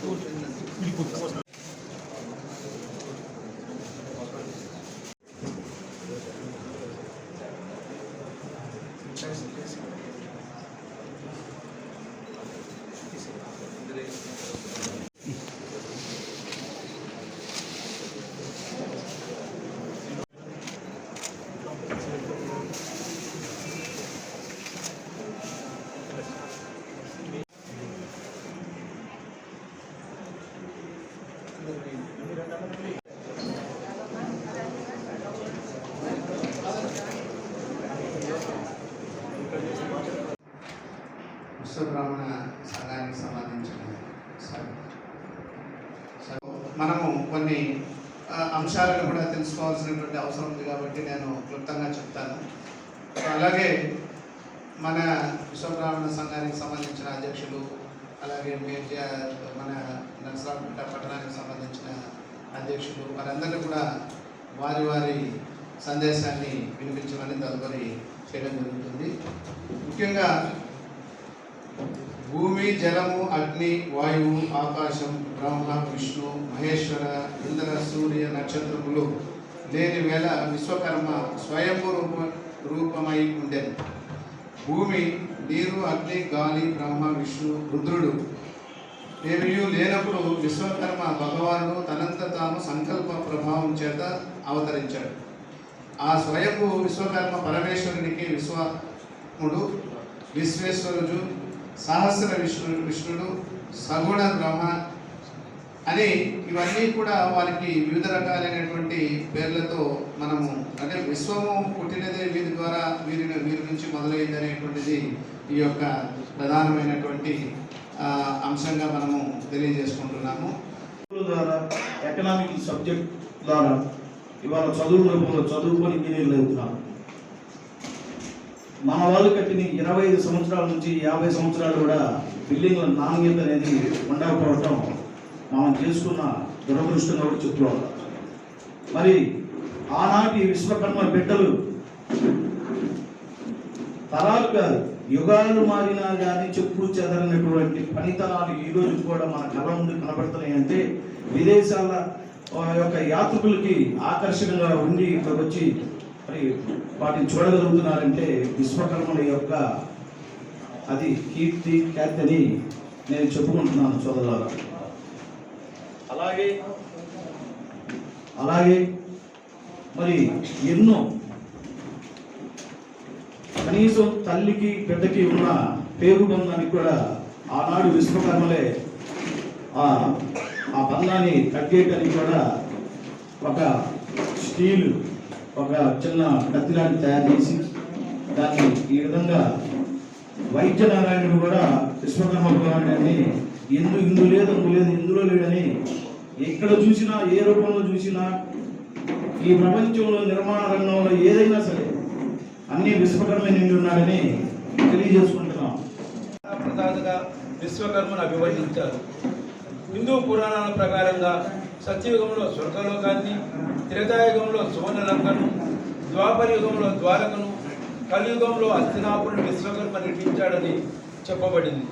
Thank you. Vishwabrahmana సంఘానికి సంబంధించిన sir. So మనము కొన్ని అంశాలను కూడా తెలుసుకోవాల్సినటువంటి అవసరం ఉంది కాబట్టి నేను క్లుప్తంగా చెప్తాను. అలాగే మన విశ్వబ్రాహ్మణ సంఘానికి సంబంధించిన అధ్యక్షులు అలాగే మేజర్ మన నరసరావుపేట పట్టణానికి సంబంధించిన అధ్యక్షులు వారందరూ కూడా వారి వారి సందేశాన్ని వినిపించమని తదుపరి చేయడం జరుగుతుంది. ముఖ్యంగా భూమి జలము అగ్ని వాయువు ఆకాశం బ్రహ్మ విష్ణు మహేశ్వర ఇంద్ర సూర్య నక్షత్రములు లేని వేళ విశ్వకర్మ స్వయంభూ రూప రూపమై ఉండేది భూమి నీరు అగ్ని గాలి బ్రహ్మ విష్ణు రుద్రుడు ఏమియు లేనప్పుడు విశ్వకర్మ భగవాను తనంత తాను సంకల్ప ప్రభావం చేత అవతరించాడు. ఆ స్వయంభూ విశ్వకర్మ పరమేశ్వరునికి విశ్వముడు విశ్వేశ్వరుడు సహస్ర విష్ణు విష్ణుడు సగుణ బ్రహ్మ అని ఇవన్నీ కూడా వారికి వివిధ రకాలైనటువంటి పేర్లతో మనము అంటే విశ్వము పుట్టినదే వీరి ద్వారా వీరి వీరి నుంచి మొదలైంది అనేటువంటిది ఈ యొక్క ప్రధానమైనటువంటి అంశంగా మనము తెలియజేసుకుంటున్నాము. ద్వారా ఎకనామిక్ సబ్జెక్ట్ ద్వారా ఇవాళ చదువు రూపంలో చదువుకొని ఇంజనీర్లు అవుతున్నారు మన వాళ్ళు కట్టిన ఇరవై ఐదు సంవత్సరాల నుంచి యాభై సంవత్సరాలు కూడా బిల్డింగ్ల నాణ్యత అనేది ఉండకపోవటం మనం చేసుకున్న దురదృష్టంగా కూడా చెప్పుకోవాలి. మరి ఆనాటి విశ్వకర్మ బిడ్డలు తరాలు కాదు యుగాలు మారినా కానీ చెప్పుడు చెదరనటువంటి పనితనాలు ఈ రోజు కూడా మన కళ్ళ ముందు కనబడుతున్నాయి అంటే విదేశాల ఆ, యొక్క యాత్రికులకి ఆకర్షణగా ఉండి ఇక్కడ వచ్చి మరి వాటిని చూడగలుగుతున్నారంటే విశ్వకర్మల యొక్క అది కీర్తి ఖ్యాతి అని నేను చెప్పుకుంటున్నాను సోదరులారా. అలాగే అలాగే మరి ఎన్నో కనీసం తల్లికి బిడ్డకి ఉన్న పేరు బంధానికి కూడా ఆనాడు విశ్వకర్మలే ఆ ఆ బంధాన్ని తగ్గేయడానికి కూడా ఒక స్టీల్ ఒక చిన్న కత్తిలాంటి తయారు చేసి దాన్ని ఈ విధంగా వైద్య నారాయణుడు కూడా విశ్వకర్మ భగవానుడని ఎందు ఇందు లేదు అందు లేదు ఇందులో లేడని ఎక్కడ చూసినా ఏ రూపంలో చూసినా ఈ ప్రపంచంలో నిర్మాణ రంగంలో ఏదైనా సరే అన్ని విశ్వకర్మ నిండి ఉన్నాడని తెలియజేసుకుంటున్నాం. విశ్వకర్మను అభివర్ణించారు. హిందూ పురాణాల ప్రకారంగా సత్యయుగంలో స్వర్గలోకాన్ని త్రేతాయుగంలో సువర్ణలంకను ద్వాపర యుగంలో ద్వారకను కలియుగంలో హస్తినాపురుని విశ్వకర్మ నిర్మించాడని చెప్పబడింది.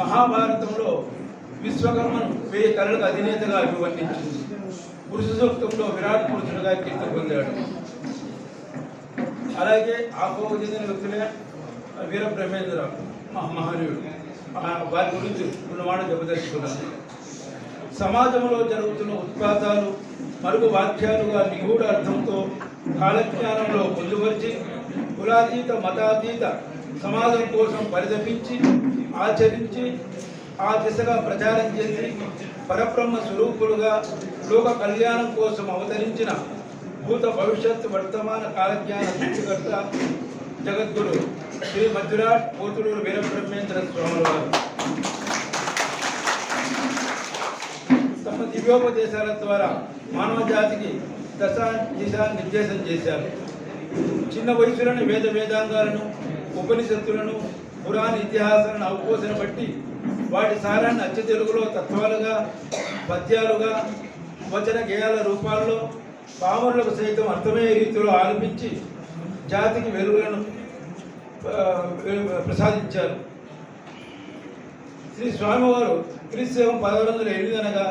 మహాభారతంలో విశ్వకర్మను వెయ్యి కళలకు అధినేతగా అభివర్ణించింది. పురుష సూక్తంలో విరాట్ పురుషుడుగా కీర్తి పొందాడు. అలాగే ఆ చెందిన వ్యక్తులే వీర బ్రహ్మేంద్ర మహా- మహనీయుడు. వారి గురించి ఉన్నవాడు దెబ్బతీసుకున్నాను సమాజంలో జరుగుతున్న ఉత్పాతాలు మరుగు వాక్యాలుగా నిగూఢ అర్థంతో కాలజ్ఞానంలో పొందుపరిచి కులాతీత మతాతీత సమాజం కోసం పరితపించి ఆచరించి ఆ దిశగా ప్రచారం చేసి పరబ్రహ్మ స్వరూపులుగా లోక కళ్యాణం కోసం అవతరించిన భూత భవిష్యత్ వర్తమాన కాలజ్ఞాన సృష్టికర్త జగద్గురు శ్రీ మధురాట్ పోతులూరు వీరబ్రహ్మేంద్ర స్వామి వారు. తమ దివ్యోపదేశాల ద్వారా మానవ జాతికి దశ దిశ నిర్దేశం చేశారు. చిన్న వయసులోని వేద వేదాంగాలను ఉపనిషత్తులను పురాణ ఇతిహాసాలను అవపోసన బట్టి వాటి సారాన్ని అచ్చ తెలుగులో తత్వాలుగా పద్యాలుగా వచన గేయాల రూపాల్లో పామరులకు సైతం అర్థమయ్యే రీతిలో ఆలపించి జాతికి వెలుగులను ప్రసాదించారు. శ్రీ స్వామివారు క్రీస్తు పదహారు వందల ఎనిమిది అనగా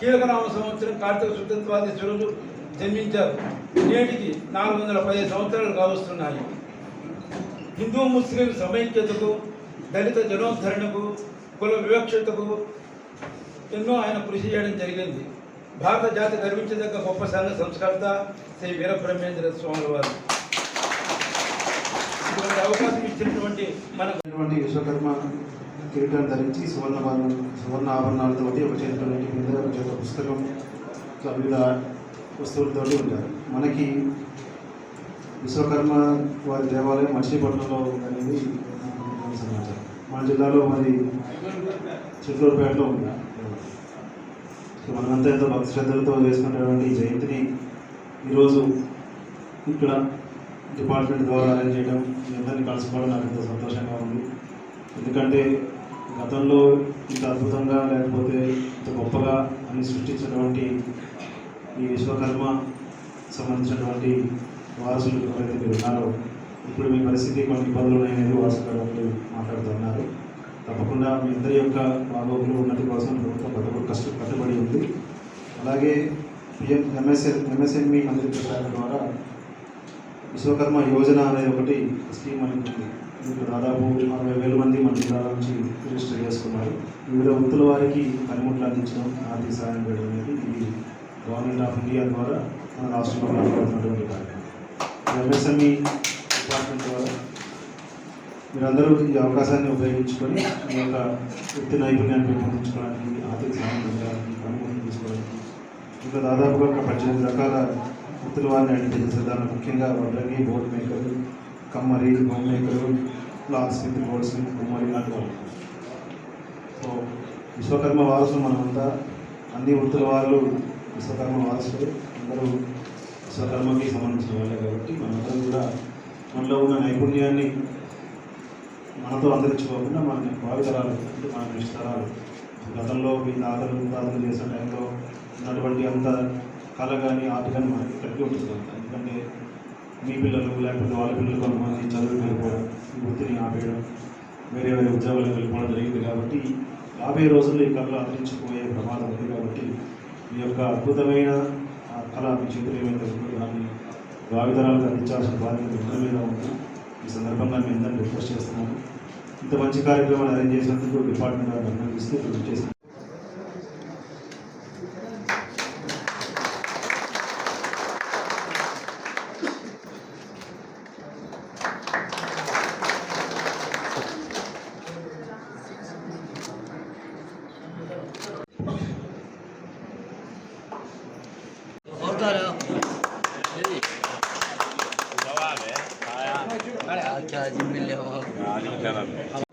కీలకనామ సంవత్సరం కార్తీక శుద్ధత్వాది రోజు జన్మించారు. నేటికి నాలుగు వందల పదిహేను సంవత్సరాలు కావస్తున్నాయి. హిందూ ముస్లిం సమైక్యతకు దళిత జనోద్ధరణకు కుల వివక్షతకు ఎన్నో ఆయన కృషి చేయడం జరిగింది. భారత జాతి గర్వించదగ్గ గొప్ప సంఘ సంస్కర్త శ్రీ వీరబ్రహ్మేంద్ర స్వామి వారు ఇటువంటి అవకాశం ఇచ్చినటువంటి మన విశ్వకర్మ కిరీటాన్ని ధరించి సువర్ణ సువర్ణ ఆభరణాలతోటి ఒక చేతిలో మీద ఒక పుస్తకం ఇట్లా వివిధ వస్తువులతో ఉంటారు. మనకి విశ్వకర్మ వారి దేవాలయం మచిలీపట్నంలో ఉందనేది సమాచారం. మన జిల్లాలో మరి చిత్తూరుపేటలో ఉంది. సో మనమంతా ఎంతో భక్తి శ్రద్ధలతో చేసుకునేటువంటి ఈ జయంతిని ఈరోజు ఇక్కడ డిపార్ట్మెంట్ ద్వారా అరేంజ్ చేయడం మీ అందరినీ కలుసుకోవడం నాకు ఎంతో సంతోషంగా ఉంది. ఎందుకంటే గతంలో ఇంత అద్భుతంగా లేకపోతే ఇంత గొప్పగా అన్ని సృష్టించినటువంటి ఈ విశ్వకర్మ సంబంధించినటువంటి వారసులు ఎవరైతే మీరు ఉన్నారో ఇప్పుడు మీ పరిస్థితి కొన్ని ఇబ్బందులు ఉన్నాయనేది వారసులు మాట్లాడుతున్నారు తప్పకుండా మీ అందరి యొక్క బాగోగులు ఉన్నతి కోసం ప్రభుత్వం కట్టుబడి కష్ట కట్టుబడి ఉంది. అలాగే పిఎం ఎంఎస్ఎన్ ఎంఎస్ఎంఈ మంత్రిత్వ శాఖ ద్వారా విశ్వకర్మ యోజన అనేది ఒకటి స్కీమ్ అనేది ఉంది. దాదాపు అరవై వేల మంది మన జిల్లాల నుంచి రిజిస్టర్ చేసుకున్నారు. వివిధ వృత్తుల వారికి పనిముట్లు అందించడం ఆర్థిక సహాయం చేయడం అనేది ఇది గవర్నమెంట్ ఆఫ్ ఇండియా ద్వారా మన రాష్ట్రంలో మాట్లాడుతున్నటువంటి కార్యక్రమం. ఎంఎస్ఎంఈ డిపార్ట్మెంట్ ద్వారా మీరందరూ ఈ అవకాశాన్ని ఉపయోగించుకొని మీ యొక్క వృత్తి నైపుణ్యాన్ని పెంపొందించుకోవడానికి ఆర్థిక సహాయం పొందడానికి అనుమతి తీసుకోవడానికి ఇంకా దాదాపుగా ఒక పద్దెనిమిది రకాల వృత్తుల వారిని ఐడెంటిఫై చేద్దాం ముఖ్యంగా వడ్రంగి బోర్డు మేకర్లు కమ్మరి హోమ్ మేకర్లు బ్లాక్ బోర్డ్స్ కుమ్మరి లాంటి వాళ్ళు సో విశ్వకర్మ వారసులు మనమంతా అన్ని వృత్తుల వాళ్ళు విశ్వకర్మ వారసులు. అందరూ విశ్వకర్మకి సంబంధించిన వాళ్ళే కాబట్టి మనందరం కూడా మనలో ఉన్న నైపుణ్యాన్ని మనతో అంతరించుకోకుండా మన భావితరాలు అంటే మన నిష్తరాలు. గతంలో మీ తాతలు తాతలు చేసిన టైంలో ఉన్నటువంటి అంత కళ కానీ ఆర్ట్ కానీ మనకి కలిగి ఉంటుంది. ఎందుకంటే మీ పిల్లలు లేకపోతే వాళ్ళ పిల్లలు కొంతమంది చదువుకు వెళ్ళిపోవడం వృత్తిని ఆపేయడం వేరే వేరే ఉద్యోగాలకు వెళ్ళిపోవడం జరిగింది కాబట్టి యాభై రోజుల్లో ఈ కళలు అంతరించిపోయే ప్రమాదం ఉంది కాబట్టి ఈ యొక్క అద్భుతమైన కళ మీ చేతులు ఏమైతే ఉందో దాన్ని భావితరాలకు అందించాల్సిన బాధ్యత మీ మీద ఉంది. ఈ సందర్భంగా మీ అందరిని రిక్వెస్ట్ చేస్తున్నాను. ఇంత మంచి కార్యక్రమాన్ని అరేంజ్ చేసినందుకు డిపార్ట్మెంట్ అభినందిస్తూ కృషి عظيم من لهم